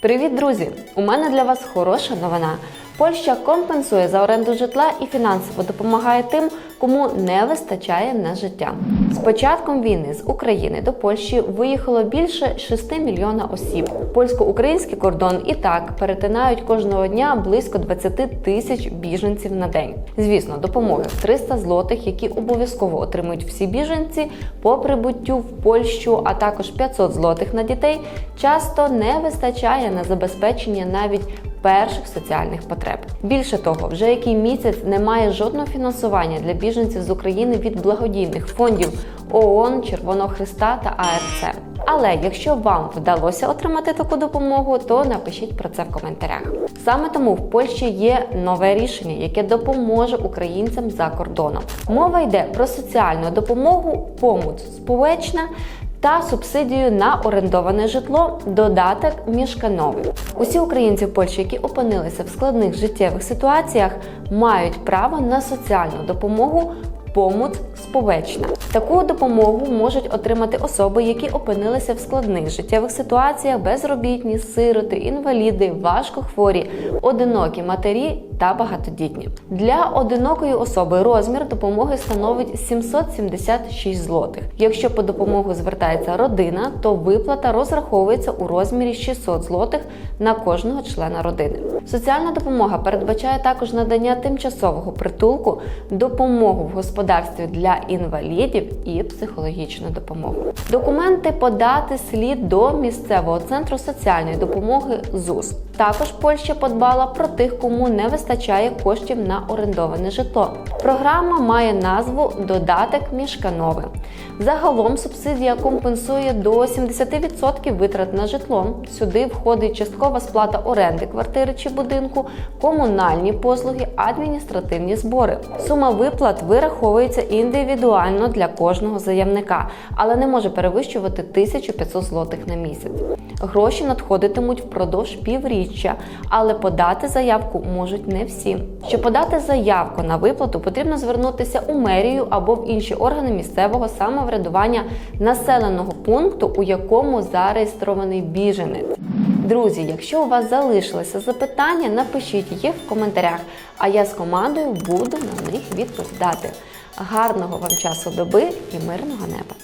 Привіт, друзі! У мене для вас хороша новина. Польща компенсує за оренду житла і фінансово допомагає тим, кому не вистачає на життя. З початком війни з України до Польщі виїхало більше 6 мільйона осіб. Польсько-український кордон і так перетинають кожного дня близько 20 тисяч біженців на день. Звісно, допомоги в 300 злотих, які обов'язково отримують всі біженці по прибуттю в Польщу, а також 500 злотих на дітей, часто не вистачає на забезпечення навіть перших соціальних потреб. Більше того, вже який місяць немає жодного фінансування для біженців з України від благодійних фондів ООН, Червоного Христа та АРЦ. Але якщо вам вдалося отримати таку допомогу, то напишіть про це в коментарях. Саме тому в Польщі є нове рішення, яке допоможе українцям за кордоном. Мова йде про соціальну допомогу, помоць сповечна та субсидію на орендоване житло додаток мішкановий. Усі українці в Польщі, які опинилися в складних життєвих ситуаціях, мають право на соціальну допомогу. Помоць сповечна. Таку допомогу можуть отримати особи, які опинилися в складних життєвих ситуаціях, безробітні, сироти, інваліди, важкохворі, одинокі матері та багатодітні. Для одинокої особи розмір допомоги становить 776 злотих. Якщо по допомогу звертається родина, то виплата розраховується у розмірі 600 злотих на кожного члена родини. Соціальна допомога передбачає також надання тимчасового притулку, допомогу в господарстві для інвалідів і психологічну допомогу. Документи подати слід до місцевого центру соціальної допомоги ЗУС. Також Польща подбала про тих, кому не вистачає коштів на орендоване житло. Програма має назву Додаток мішканове. Загалом субсидія компенсує до 70% витрат на житло. Сюди входить часткова сплата оренди квартири чи будинку, комунальні послуги, адміністративні збори. Сума виплат вираховується індивідуально для кожного заявника, але не може перевищувати 1500 злотих на місяць. Гроші надходитимуть впродовж півріччя, але подати заявку можуть не всі. Щоб подати заявку на виплату, потрібно звернутися у мерію або в інші органи місцевого самоврядування населеного пункту, у якому зареєстрований біженець. Друзі, якщо у вас залишилися запитання, напишіть їх в коментарях, а я з командою буду на них відповідати. Гарного вам часу доби і мирного неба!